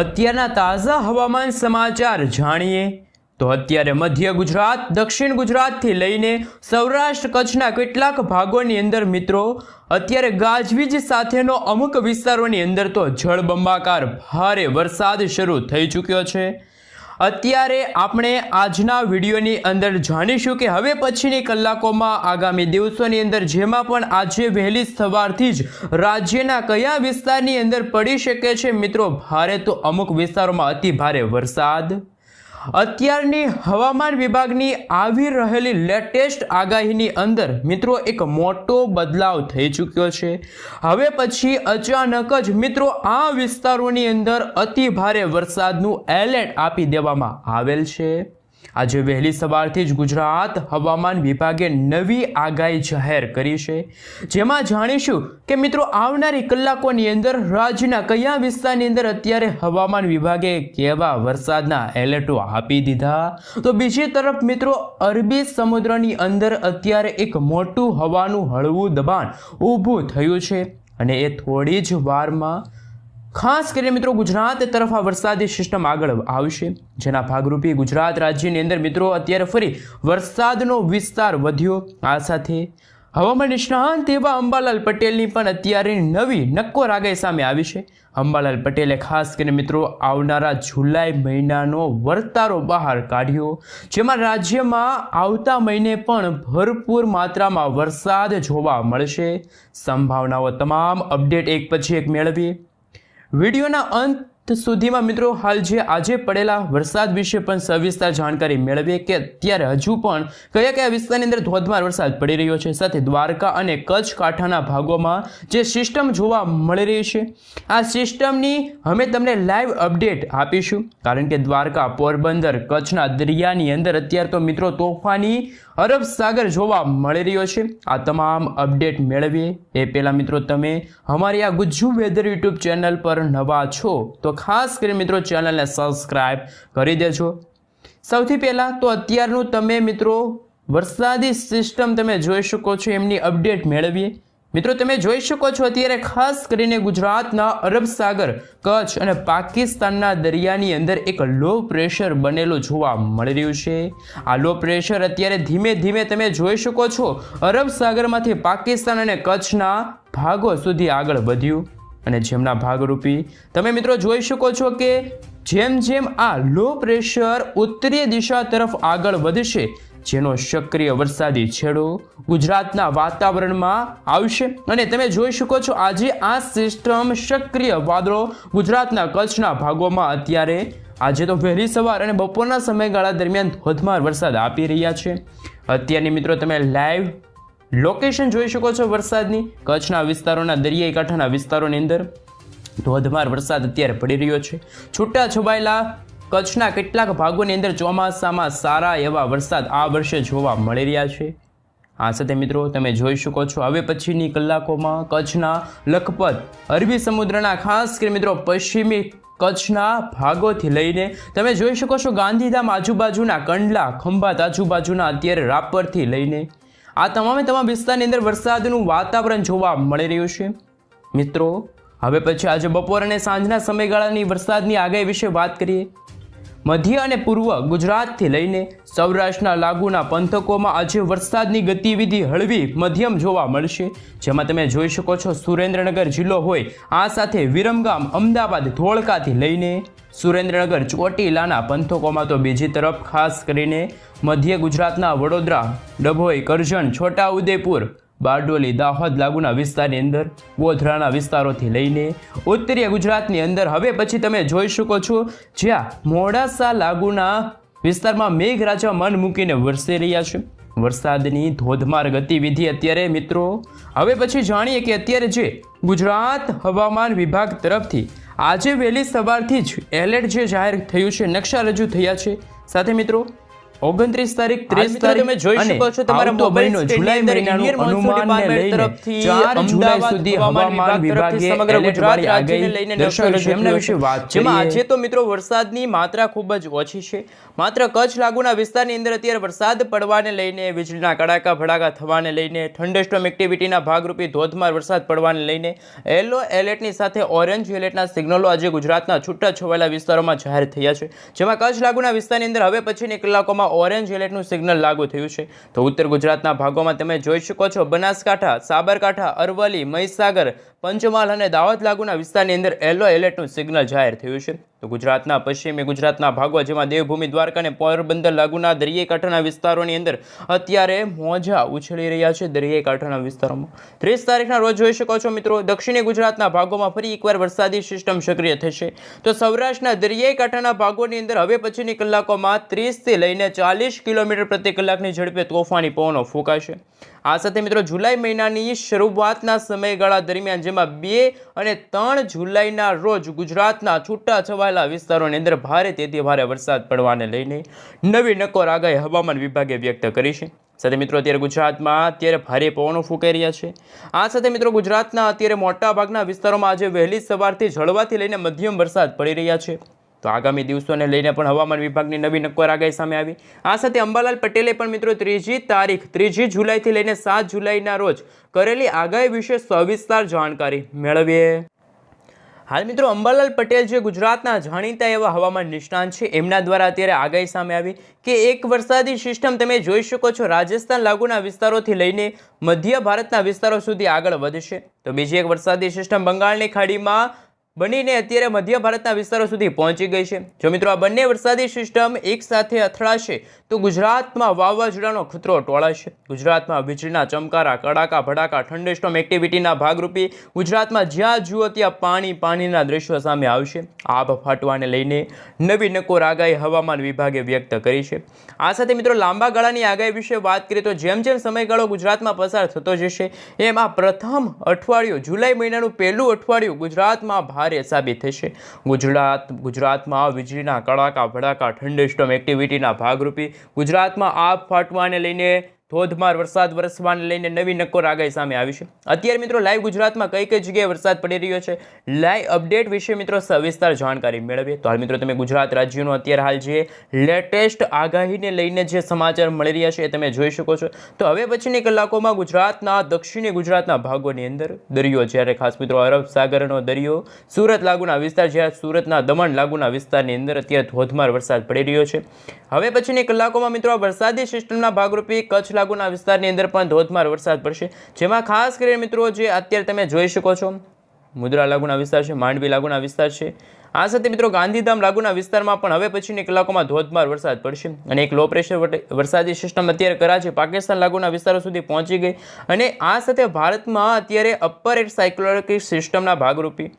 અત્યારના તાજા હવામાન સમાચાર જાણીએ તો અત્યારે મધ્ય ગુજરાત, દક્ષિણ ગુજરાતથી લઈને સૌરાષ્ટ્ર કચ્છના કેટલાક ભાગોની અંદર મિત્રો, અત્યારે ગાજવીજ સાથેનો અમુક વિસ્તારોની અંદર તો જળબંબાકાર ભારે વરસાદ શરૂ થઈ ચૂક્યો છે. અત્યારે આપણે આજના વિડીયોની અંદર જાણીશું કે હવે પછીની કલાકોમાં આગામી દિવસોની અંદર જેમાં પણ આજે વહેલી સવારથી જ રાજ્યના કયા વિસ્તારની અંદર પડી શકે છે? મિત્રો, ભારે તો અમુક વિસ્તારોમાં અતિ ભારે વરસાદ. અત્યારની હવામાન વિભાગની આવી રહેલી લેટેસ્ટ આગાહીની અંદર મિત્રો એક મોટો બદલાવ થઈ ચૂક્યો છે. હવે પછી અચાનક જ મિત્રો આ વિસ્તારોની અંદર અતિ ભારે વરસાદનું એલર્ટ આપી દેવામાં આવેલ છે. આજે વહેલી સવારથી જ ગુજરાત હવામાન વિભાગે નવી આગાહી જાહેર કરી છે. જેમાં જાણીશું કે મિત્રો, આવનારી કલાકોની અંદર રાજ્યના કયા વિસ્તારની અંદર અત્યારે હવામાન વિભાગે કેવા વરસાદના એલર્ટો આપી દીધા? તો બીજી તરફ મિત્રો, અરબી સમુદ્રની અંદર અત્યારે એક મોટું હવાનું હળવું દબાણ ઊભું થયું છે અને એ થોડી જ વારમાં ખાસ કરીને મિત્રો ગુજરાત તરફ આ વરસાદી સિસ્ટમ આગળ આવશે. જેના ભાગરૂપે ગુજરાત રાજ્યની અંદર મિત્રો અત્યારે ફરી વરસાદનો વિસ્તાર વધ્યો. આ સાથે હવામાન નિષ્ણાંત એવા અંબાલાલ પટેલની પણ અત્યારે નવી નક્કોર આગાહી સામે આવી છે. અંબાલાલ પટેલે ખાસ કરીને મિત્રો આવનારા જુલાઈ મહિનાનો વર્તારો બહાર કાઢ્યો. જેમાં રાજ્યમાં આવતા મહિને પણ ભરપૂર માત્રામાં વરસાદ જોવા મળશે. સંભાવનાઓ તમામ અપડેટ એક પછી એક મેળવીએ. વિડીયોના અંત સુધીમાં મિત્રો હાલ જે આજે પડેલા વરસાદ વિશે પણ સવિસ્તાર જાણકારી મેળવીએ કે અત્યારે હજુ પણ કયા કયા વિસ્તારની અંદર ધોધમાર વરસાદ પડી રહ્યો છે? સાથે દ્વારકા અને કચ્છ કાંઠાના ભાગોમાં જે સિસ્ટમ જોવા મળી રહી છે, આ સિસ્ટમની અમે તમને લાઈવ અપડેટ આપીશું. કારણ કે દ્વારકા પોરબંદર, કચ્છના દરિયાની અંદર અત્યારે તો મિત્રો તોફાની અરબ સાગર જોવા મળી રહ્યો છે. આ તમામ અપડેટ મેળવીએ. એ પહેલાં મિત્રો તમે અમારી આ ગુજ્જુ વેધર યુટ્યુબ ચેનલ પર નવા છો તો ખાસ કરીને મિત્રો ચેનલને સબસ્ક્રાઈબ કરી દેજો. સૌથી પહેલાં તો અત્યારનું તમે મિત્રો વરસાદી સિસ્ટમ તમે જોઈ શકો છો. એમની અપડેટ મેળવીએ. મિત્રો, તમે જોઈ શકો છો, અત્યારે ખાસ કરીને ગુજરાતના અરબ સાગર, કચ્છ અને પાકિસ્તાનના દરિયાની અંદર એક લો પ્રેશર બનેલું જોવા મળી રહ્યું છે. આ લો પ્રેશર અત્યારે ધીમે ધીમે તમે જોઈ શકો છો, અરબ સાગરમાંથી પાકિસ્તાન અને કચ્છના ભાગો સુધી આગળ વધ્યું. અને જેમના ભાગરૂપી, તમે મિત્રો જોઈ શકો છો કે જેમ જેમ આ લો પ્રેશર ઉત્તરીય દિશા તરફ આગળ વધશે જેનો સક્રિય વરસાદી છેડો ગુજરાતના વાતાવરણમાં આવશે. અને તમે જોઈ શકો છો, આજે આ સિસ્ટમ સક્રિય વાદળો ગુજરાતના કચ્છના ભાગોમાં અત્યારે આજે તો વહેલી સવાર અને બપોરના સમયગાળા દરમિયાન ધોધમાર વરસાદ આપી રહ્યા છે. અત્યારની મિત્રો તમે લાઈવ લોકેશન જોઈ શકો છો વરસાદની. કચ્છના વિસ્તારોના દરિયાઈ કાંઠાના વિસ્તારોની અંદર ધોધમાર વરસાદ અત્યારે પડી રહ્યો છે. છૂટા છવાયેલા કચ્છના કેટલાક ભાગોની અંદર ચોમાસામાં સારા એવા વરસાદ આ વર્ષે જોવા મળી રહ્યા છે. આ સાથે મિત્રો, તમે જોઈ શકો છો હવે પછીની કલાકોમાં કચ્છના લખપત, અરબી સમુદ્રના, ખાસ કરી મિત્રો પશ્ચિમી કચ્છના ભાગોથી લઈને તમે જોઈ શકો છો ગાંધીધામ આજુબાજુના કંડલા, ખંભાત આજુબાજુના અત્યારે રાપરથી લઈને આ તમામે તમામ વિસ્તારની અંદર વરસાદનું વાતાવરણ જોવા મળી રહ્યું છે. મિત્રો, હવે પછી આજે બપોર અને સાંજના સમયગાળાની વરસાદની આગાહી વિશે વાત કરીએ. મધ્ય અને પૂર્વ ગુજરાતથી લઈને સૌરાષ્ટ્રના લાગુના પંથકોમાં આજે વરસાદની ગતિવિધિ હળવી મધ્યમ જોવા મળશે. જેમાં તમે જોઈ શકો છો, સુરેન્દ્રનગર જિલ્લો હોય, આ સાથે વિરમગામ, અમદાવાદ, ધોળકાથી લઈને સુરેન્દ્રનગર, ચોટીલાના પંથકોમાં તો બીજી તરફ ખાસ કરીને મધ્ય ગુજરાતના વડોદરા, ડભોઈ, કરજણ, છોટાઉદેપુર બારડોલી, દાહોદ લાગુના વિસ્તારની અંદર, ગોધરાના વિસ્તારોથી લઈને ઉત્તરીય ગુજરાતની અંદર. હવે પછી તમે જોઈ શકો છો, જ્યાં મોડાસા લાગુના વિસ્તારમાં મેઘરાજા મન મૂકીને વરસી રહ્યા છે. વરસાદની ધોધમાર ગતિવિધિ અત્યારે મિત્રો. હવે પછી જાણીએ કે અત્યારે જે ગુજરાત હવામાન વિભાગ તરફથી આજે વહેલી સવારથી જ એલર્ટ જે જાહેર થયું છે, નકશા રજૂ થયા છે. સાથે મિત્રો ઓગણત્રીસ તારીખ ત્રીસ તારીખ તમે જોઈ શકો છો તમારા મોબાઈલ જુલાઈ મહિનાનું અનુમાનને લઈને તરફથી ચાર જુલાઈ સુધી હવામાન વિભાગ સમગ્ર ગુજરાત રાજ્યને લઈને દર્શાવી છે. એમના વિશે વાત જેમાં આજે તો મિત્રો વરસાદની માત્રા ખૂબ જ ઓછી છે માત્ર કચ્છ લાગુના વિસ્તારની અંદર અત્યારે વરસાદ પડવાને લઈને વીજળીના કડાકા ભડાકા થવાને લઈને થંડરસ્ટોમ એક્ટિવિટીના ભાગરૂપે ધોધમાર વરસાદ પડવાને લઈને યલો એલર્ટની સાથે ઓરેન્જ એલર્ટના સિગ્નલો આજે ગુજરાતના છૂટા છવાયેલા વિસ્તારોમાં જાહેર થયા છે જેમાં કચ્છ લાગુના વિસ્તારની અંદર હવે પછીની કલાકોમાં ઓરેન્જ એલર્ટનું સિગ્નલ લાગુ થયું છે. તો ઉત્તર ગુજરાતના ભાગોમાં તમે જોઈ શકો છો બનાસકાંઠા, સાબરકાંઠા, અરવલ્લી, મહીસાગર પંચમહાલ અને દાવત લાગુના વિસ્તારની અંદર યલો એલર્ટનું સિગ્નલ જાહેર થયું છે. તો ગુજરાતના પશ્ચિમી ગુજરાતના ભાગો જેમાં દેવભૂમિ, દ્વારકા અને પોરબંદર લાગુના દરિયાઈ કાંઠાના વિસ્તારોની અંદર અત્યારે મોજા ઉછળી રહ્યા છે દરિયાકાંઠાના વિસ્તારોમાં. ત્રીસ તારીખના રોજ જોઈ શકો છો મિત્રો, દક્ષિણી ગુજરાતના ભાગોમાં ફરી એકવાર વરસાદી સિસ્ટમ સક્રિય થશે. તો સૌરાષ્ટ્રના દરિયાકાંઠાના ભાગોની અંદર હવે પછીની કલાકોમાં ત્રીસથી લઈને ચાલીસ કિલોમીટર પ્રતિ કલાકની ઝડપે તોફાની પવનો ફૂંકાશે. આ સાથે મિત્રો, જુલાઈ મહિનાની શરૂઆતના સમયગાળા દરમિયાન જેમાં બે અને ત્રણ જુલાઈના રોજ ગુજરાતના છૂટા છવાયેલા વિસ્તારોની અંદર ભારે તેથી ભારે વરસાદ પડવાને લઈને નવી નકોર આગાહી હવામાન વિભાગે વ્યક્ત કરી છે. સાથે મિત્રો, અત્યારે ગુજરાતમાં અત્યારે ભારે પવનો ફૂંકાઈ રહ્યા છે. આ સાથે મિત્રો, ગુજરાતના અત્યારે મોટાભાગના વિસ્તારોમાં આજે વહેલી સવારથી જળવાથી લઈને મધ્યમ વરસાદ પડી રહ્યા છે. તો આગામી દિવસોને લઈને પણ હવામાન વિભાગની નવી નક્કોર આગાહી સામે આવી. આ સાથે અંબાલાલ પટેલે પણ મિત્રો ત્રીજી તારીખ, ત્રીજી જુલાઈથી લઈને સાત જુલાઈના રોજ કરેલી આગાહી વિશે સવિસ્તાર જાણકારી મેળવીએ. હાલ મિત્રો અંબાલાલ પટેલ જે ગુજરાતના જાણીતા એવા હવામાન નિષ્ણાંત છે, એમના દ્વારા અત્યારે આગાહી સામે આવી કે એક વરસાદી સિસ્ટમ તમે જોઈ શકો છો, રાજસ્થાન લાગુના વિસ્તારોથી લઈને મધ્ય ભારતના વિસ્તારો સુધી આગળ વધશે. તો બીજી એક વરસાદી સિસ્ટમ બંગાળની ખાડીમાં બનીને અત્યારે મધ્ય ભારતના વિસ્તારો સુધી પહોંચી ગઈ છે. જો મિત્રો આ બંને વરસાદી સિસ્ટમ એક સાથે અથડાશે, તો ગુજરાતમાં વાવાઝોડાનો ખતરો ટોળાશે. ગુજરાતમાં વીજળીના ચમકારા, કડાકા ભડાકા થંડરસ્ટોમ એક્ટિવિટીના ભાગરૂપે ગુજરાતમાં જ્યાં જુઓ ત્યાં પાણી પાણીના દ્રશ્યો સામે આવશે. આભ ફાટવાને લઈને નવી નકોર આગાહી હવામાન વિભાગે વ્યક્ત કરી છે. આ સાથે મિત્રો લાંબા ગાળાની આગાહી વિશે વાત કરીએ તો જેમ જેમ સમયગાળો ગુજરાતમાં પસાર થતો જશે, એમ આ પ્રથમ અઠવાડિયું જુલાઈ મહિનાનું પહેલું અઠવાડિયું ગુજરાતમાં ભારે સાબિત થશે. ગુજરાત ગુજરાતમાં વીજળીના કડાકા ભડાકા થંડરસ્ટોમ એક્ટિવિટીના ભાગરૂપે ગુજરાતમાં આગ ફાટવાને લઈને ધોધમાર વરસાદ વરસવાને લઈને નવી નક્કોર આગાહી સામે આવી છે. અત્યારે મિત્રો લાઈવ ગુજરાતમાં કઈ કઈ જગ્યાએ વરસાદ પડી રહ્યો છે? લાઈવ અપડેટ વિશે મિત્રો સવિસ્તાર જાણકારી મેળવીએ. તો હાલ મિત્રો તમે ગુજરાત રાજ્યનું અત્યારે હાલ જે લેટેસ્ટ આગાહીને લઈને જે સમાચાર મળી રહ્યા છે એ તમે જોઈ શકો છો. તો હવે પછીની કલાકોમાં ગુજરાતના, દક્ષિણી ગુજરાતના ભાગોની અંદર દરિયો, જ્યારે ખાસ મિત્રો અરબ સાગરનો દરિયો, સુરત લાગુના વિસ્તાર, જ્યારે સુરતના દમણ લાગુના વિસ્તારની અંદર અત્યારે ધોધમાર વરસાદ પડી રહ્યો છે. હવે પછીની કલાકોમાં મિત્રો વરસાદી સિસ્ટમના ભાગરૂપે કચ્છ લાગુના વિસ્તારની અંદર પણ ધોધમાર વરસાદ પડશે. જેમાં ખાસ કરીને મિત્રો જે અત્યારે તમે જોઈ શકો છો, મુદ્રા લાગુના વિસ્તાર છે, માંડવી લાગુના વિસ્તાર છે. આ સાથે મિત્રો ગાંધીધામ લાગુના વિસ્તારમાં પણ હવે પછીની કલાકોમાં ધોધમાર વરસાદ પડશે અને એક લો પ્રેશર વરસાદી સિસ્ટમ અત્યારે કરાચી પાકિસ્તાન લાગુના વિસ્તારો સુધી પહોંચી ગઈ અને આ સાથે ભારતમાં અત્યારે અપર એર સાયક્લોનિક સિસ્ટમના ભાગરૂપે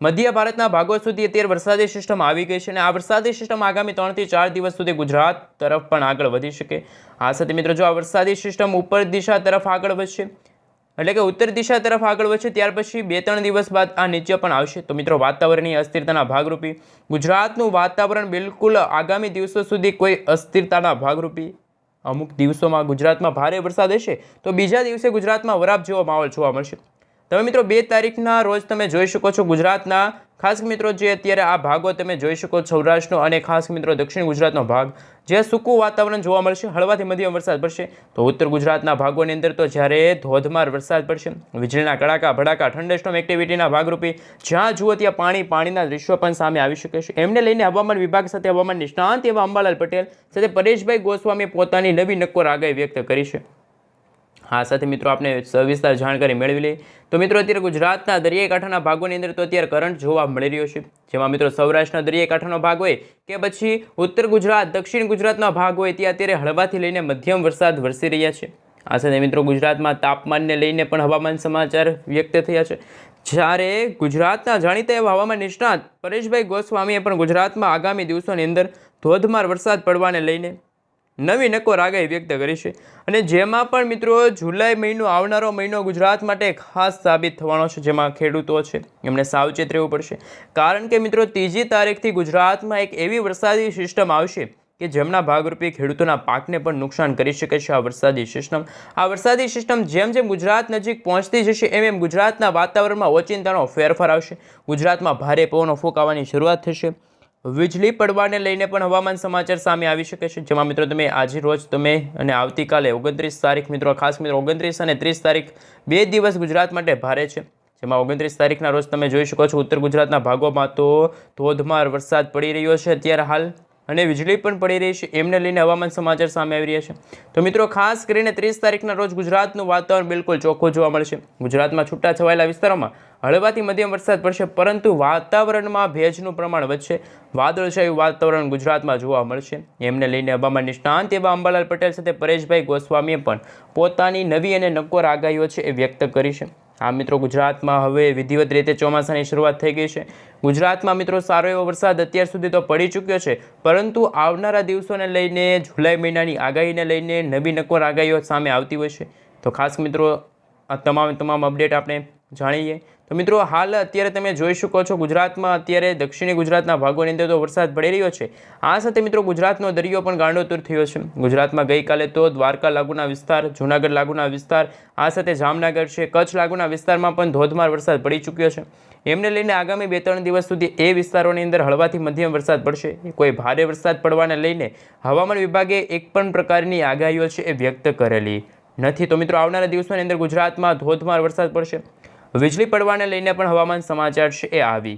મધ્ય ભારતના ભાગો સુધી અત્યારે વરસાદી સિસ્ટમ આવી ગઈ છે અને આ વરસાદી સિસ્ટમ આગામી ત્રણથી ચાર દિવસ સુધી ગુજરાત તરફ પણ આગળ વધી શકે. આ સાથે મિત્રો જો આ વરસાદી સિસ્ટમ ઉપર દિશા તરફ આગળ વધશે, એટલે કે ઉત્તર દિશા તરફ આગળ વધશે, ત્યાર પછી બે ત્રણ દિવસ બાદ આ નીચે પણ આવશે. તો મિત્રો વાતાવરણીય અસ્થિરતાના ભાગરૂપી, ગુજરાતનું વાતાવરણ બિલકુલ આગામી દિવસો સુધી કોઈ અસ્થિરતાના ભાગરૂપી. અમુક દિવસોમાં ગુજરાતમાં ભારે વરસાદ હશે, તો બીજા દિવસે ગુજરાતમાં વરાપ જેવો માહોલ જોવા મળશે. તમે મિત્રો બે તારીખના રોજ તમે જોઈ શકો છો ગુજરાતના. ખાસ મિત્રો જે અત્યારે આ ભાગો તમે જોઈ શકો સૌરાષ્ટ્રનો અને ખાસ મિત્રો દક્ષિણ ગુજરાતનો ભાગ. જે સૂકું વાતાવરણ જોવા મળશે, હળવાથી મધ્યમ વરસાદ પડશે. તો ઉત્તર ગુજરાતના ભાગોની અંદર તો જ્યારે ધોધમાર વરસાદ પડશે, વીજળીના કડાકા, ભડાકા થંડરસ્ટોમ એક્ટિવિટીના ભાગરૂપે જ્યાં જુઓ ત્યાં પાણી, પાણીના દૃશ્યો પણ સામે આવી શકે છે. એમને લઈને હવામાન વિભાગ સાથે હવામાન નિષ્ણાંત એવા અંબાલાલ પટેલ સાથે પરેશભાઈ ગોસ્વામીએ પોતાની નવી નક્કોર આગાહી વ્યક્ત કરી છે. હા, સાથે મિત્રો આપણે સવિસ્તાર જાણકારી મેળવી લઈએ. તો મિત્રો, અત્યારે ગુજરાતના દરિયાઈ કાંઠાના ભાગોની અંદર તો અત્યારે કરંટ જોવા મળી રહ્યો છે. જેમાં મિત્રો સૌરાષ્ટ્રના દરિયાઈકાંઠાનો ભાગ હોય કે પછી ઉત્તર ગુજરાત, દક્ષિણ ગુજરાતના ભાગ હોય, ત્યાં અત્યારે હળવાથી લઈને મધ્યમ વરસાદ વરસી રહ્યા છે. આ સાથે મિત્રો ગુજરાતમાં તાપમાનને લઈને પણ હવામાન સમાચાર વ્યક્ત થયા છે. જ્યારે ગુજરાતના જાણીતા એવા હવામાન નિષ્ણાત પરેશભાઈ ગોસ્વામીએ પણ ગુજરાતમાં આગામી દિવસોની અંદર ધોધમાર વરસાદ પડવાને લઈને નવી નકોર આગાહી વ્યક્ત કરી છે. અને જેમાં પણ મિત્રો જુલાઈ મહિનો આવનારો મહિનો ગુજરાત માટે ખાસ સાબિત થવાનો છે, જેમાં ખેડૂતો છે, એમને સાવચેત રહેવું પડશે. કારણ કે મિત્રો ત્રીજી તારીખથી ગુજરાતમાં એક એવી વરસાદી સિસ્ટમ આવશે કે જેમના ભાગરૂપે ખેડૂતોના પાકને પણ નુકસાન કરી શકે છે આ વરસાદી સિસ્ટમ. આ વરસાદી સિસ્ટમ જેમ જેમ ગુજરાત નજીક પહોંચતી જશે, એમ એમ ગુજરાતના વાતાવરણમાં ઓચિંતાનો ફેરફાર આવશે. ગુજરાતમાં ભારે પવનો ફૂંકાવાની શરૂઆત થશે. વીજળી પડવાને લઈને પણ હવામાન સમાચાર સામે આવી શકે છે. જેમાં મિત્રો તમે આજે રોજ તમે અને આવતીકાલે ઓગણત્રીસ તારીખ મિત્રો, ખાસ મિત્રો, ઓગણત્રીસ અને ત્રીસ તારીખ બે દિવસ ગુજરાત માટે ભારે છે. જેમાં ઓગણત્રીસ તારીખના રોજ તમે જોઈ શકો છો, ઉત્તર ગુજરાતના ભાગોમાં તો ધોધમાર વરસાદ પડી રહ્યો છે અત્યારે હાલ. અને વીજળી પણ પડી રહી છે. એમને લઈને હવામાન સમાચાર સામે આવી રહ્યા છે. તો મિત્રો, ખાસ કરીને ત્રીસ તારીખના રોજ ગુજરાતનું વાતાવરણ બિલકુલ ચોખ્ખું જોવા મળશે ગુજરાતમાં છૂટા છવાયેલા વિસ્તારોમાં હળવાથી મધ્યમ વરસાદ પડશે, પરંતુ વાતાવરણમાં ભેજનું પ્રમાણ વધશે. વાદળછાયું વાતાવરણ ગુજરાતમાં જોવા મળશે. એમને લઈને હવામાન નિષ્ણાંત એવા અંબાલાલ પટેલ સાથે પરેશભાઈ ગોસ્વામીએ પણ પોતાની નવી અને નક્કોર આગાહીઓ છે એ વ્યક્ત કરી છે. આ મિત્રો, ગુજરાતમાં હવે વિધિવત રીતે ચોમાસાની શરૂઆત થઈ ગઈ છે. ગુજરાતમાં મિત્રો સારો એવો વરસાદ અત્યાર સુધી તો પડી ચૂક્યો છે, પરંતુ આવનારા દિવસોને લઈને જુલાઈ મહિનાની આગાહીને લઈને નવી નક્કોર આગાહીઓ સામે આવતી હોય છે. તો ખાસ મિત્રો, આ તમામ તમામ અપડેટ આપણે જાણીએ. તો મિત્રો, હાલ અત્યારે તમે જોઈ શકો છો ગુજરાતમાં અત્યારે દક્ષિણી ગુજરાતના ભાગોની અંદર તો વરસાદ પડી રહ્યો છે. આ સાથે મિત્રો, ગુજરાતનો દરિયો પણ ગાંડોતુર થયો છે. ગુજરાતમાં ગઈકાલે તો દ્વારકા લાગુના વિસ્તાર, જૂનાગઢ લાગુના વિસ્તાર, આ સાથે જામનગર છે, કચ્છ લાગુના વિસ્તારમાં પણ ધોધમાર વરસાદ પડી ચૂક્યો છે. એમને લઈને આગામી બે ત્રણ દિવસ સુધી એ વિસ્તારોની અંદર હળવાથી મધ્યમ વરસાદ પડશે. કોઈ ભારે વરસાદ પડવાને લઈને હવામાન વિભાગે એક પણ પ્રકારની આગાહીઓ છે એ વ્યક્ત કરેલી નથી. તો મિત્રો, આવનારા દિવસોની અંદર ગુજરાતમાં ધોધમાર વરસાદ પડશે. વીજળી પડવાને લઈને પણ હવામાન સમાચાર છે એ આવી.